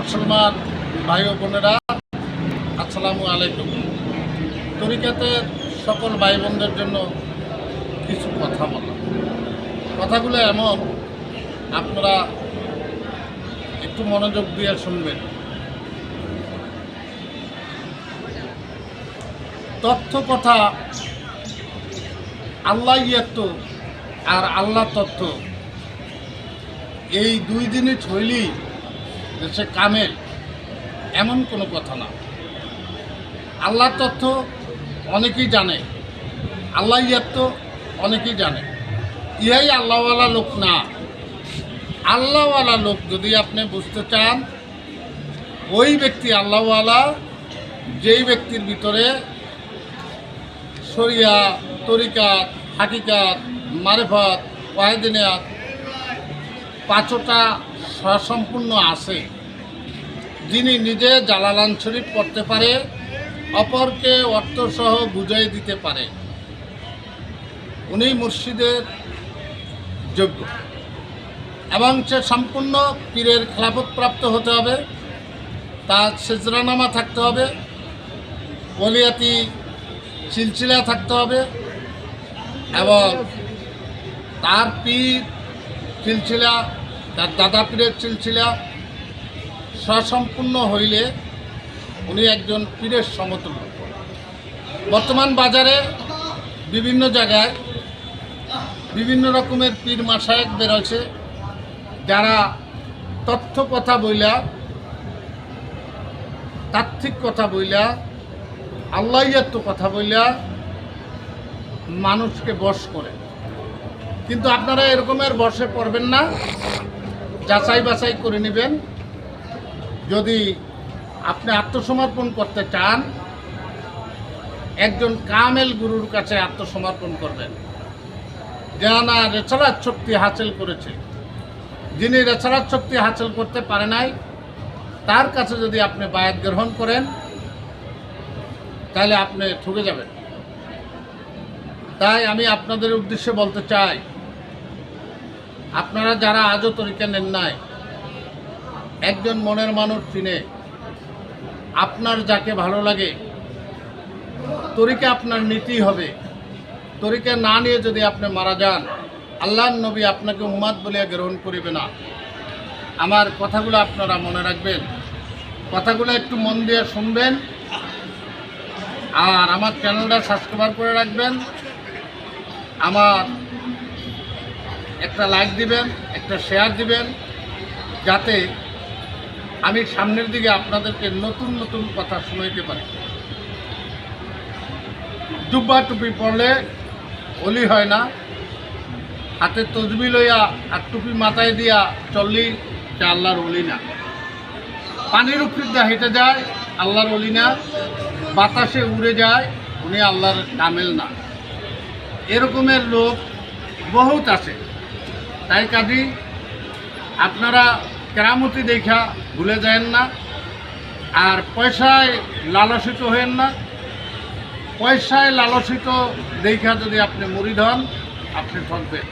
মুসলমান ভাই বোনেরা, আসসালামু আলাইকুম। তরিকাতের সকল ভাই বোনদের জন্য কিছু কথা বলা। কথাগুলো এমন, আপনারা একটু মনোযোগ দিয়ে শুনবেন। তথ্য কথা আল্লাহ ইয়ত্ত আর আল্লাহ তথ্য। এই দুই দিনই ছইলি দেশে কামেল এমন কোনো কথা না। আল্লাহর তথ্য অনেকেই জানে আল্লাহ ইয়াত্ত অনেকেই জানে। ইহাই আল্লাহওয়ালা লোক না। আল্লাহওয়ালা লোক যদি আপনি বুঝতে চান, ওই ব্যক্তি আল্লাহওয়ালা, যেই ব্যক্তির ভিতরে শরিয়া, তরিকাত, হাকিকাত, মারেফত, ওয়াহেদিনিয়াত, পাঁচটা সসম্পূর্ণ আছে। যিনি নিজে জালালান শরীফ পড়তে পারে, অপরকে অর্থসহ বুঝাই দিতে পারে। উনি মুর্শিদের যোগ্য। এবং সে সম্পূর্ণ পীরের খেলাফতপ্রাপ্ত হতে হবে, তার সেজরানামা থাকতে হবে বলিয়াতি সিলসিলা থাকতে হবে, এবং তার পীর সিলসিলা তার দাদা পীরের সিলসিলা সসম্পূর্ণ হইলে উনি একজন পীরের সমতুল্য। বর্তমান বাজারে বিভিন্ন জায়গায় বিভিন্ন রকমের পীর মাসায়েক বেরোছে যারা তথ্য কথা বইলা, তাত্ত্বিক কথা বইলা আল্লাহিয়াত্ম কথা বইলা মানুষকে বশ করে। কিন্তু আপনারা এরকমের বসে পড়বেন না। যাচাই বাছাই করে নেবেন। যদি আপনি আত্মসমর্পণ করতে চান, একজন কামেল গুরুর কাছে আত্মসমর্পণ করবেন। যারা রেছারাত শক্তি হাসিল করেছে। যিনি রেছারাত শক্তি হাসিল করতে পারে নাই, তার কাছে যদি আপনি বায়াত গ্রহণ করেন, তাহলে আপনি ঠকে যাবেন। তাই আমি আপনাদের উদ্দেশ্যে বলতে চাই আপনারা যারা আজও তরিকা নেন নাই, একজন মনের মানুষ চিনে, আপনার যাকে ভালো লাগে, তরিকা আপনার নীতি হবে। তরিকা না নিয়ে যদি আপনি মারা যান আল্লাহ নবী আপনাকে উম্মাদ বলিয়া গ্রহণ করিবে না। আমার কথাগুলো আপনারা মনে রাখবেন, কথাগুলো একটু মন দিয়ে শুনবেন, আর আমার চ্যানেলটা সাবস্ক্রাইব করে রাখবেন। আমার একটা লাইক দিবেন, একটা শেয়ার দিবেন, যাতে আমি সামনের দিকে আপনাদেরকে নতুন নতুন কথা শুনাইতে পারি। ডুব্বা টুপি পরলে অলি হয় না। হাতে তজবি লইয়া আর টুপি মাথায় দিয়া চললি, সে আল্লাহর অলি না। পানির দিয়ে হেঁটে যায়, আল্লাহর অলি না। বাতাসে উড়ে যায়, উনি আল্লাহর কামেল না। এরকমের লোক বহুত আছে। তাই কাজী, আপনারা কেরামতি দেখা ভুলে যায়েন না, আর পয়সায় লালসিত হয়েন না। পয়সায় লালসিত দেখা যদি আপনি মুড়ি ধন আপনি ঠকবেন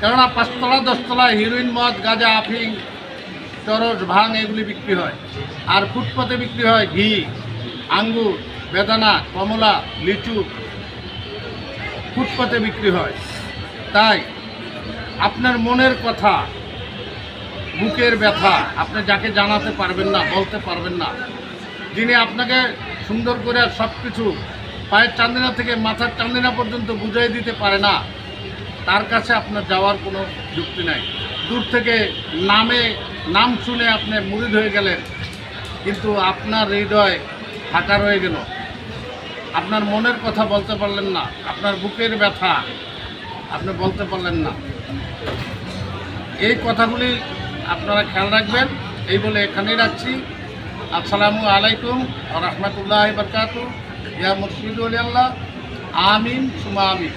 কেননা পাঁচতলা, দশতলা হিরোইন মদ, গাঁজা, আফিং চরস ভাং এগুলি বিক্রি হয়। আর ফুটপাতে বিক্রি হয় ঘি, আঙ্গুর, বেদানা, কমলা, লিচু। ফুটপাতে বিক্রি হয়। তাই আপনার মনের কথা, বুকের ব্যথা, আপনি যাকে জানাতে পারবেন না, বলতে পারবেন না, যিনি আপনাকে সুন্দর করে সব কিছু পায়ের চান্দিনা থেকে মাথার চান্দিনা পর্যন্ত বুঝাই দিতে পারে না, তার কাছে আপনার যাওয়ার কোনো যুক্তি নাই। দূর থেকে নামে, নাম শুনে আপনি মুরিদ হয়ে গেলেন, কিন্তু আপনার হৃদয় ফাঁকা রয়ে গেল। আপনার মনের কথা বলতে পারলেন না, আপনার বুকের ব্যথা, আপনি বলতে পারলেন না। এই কথাগুলি আপনারা খেয়াল রাখবেন, এই বলে এখানেই রাখছি। আসসালামু আলাইকুম রহমতুল্লাহ বরকাত ইয়া মুর্শিদ আল্লাহ আমিন সুমা আমিন।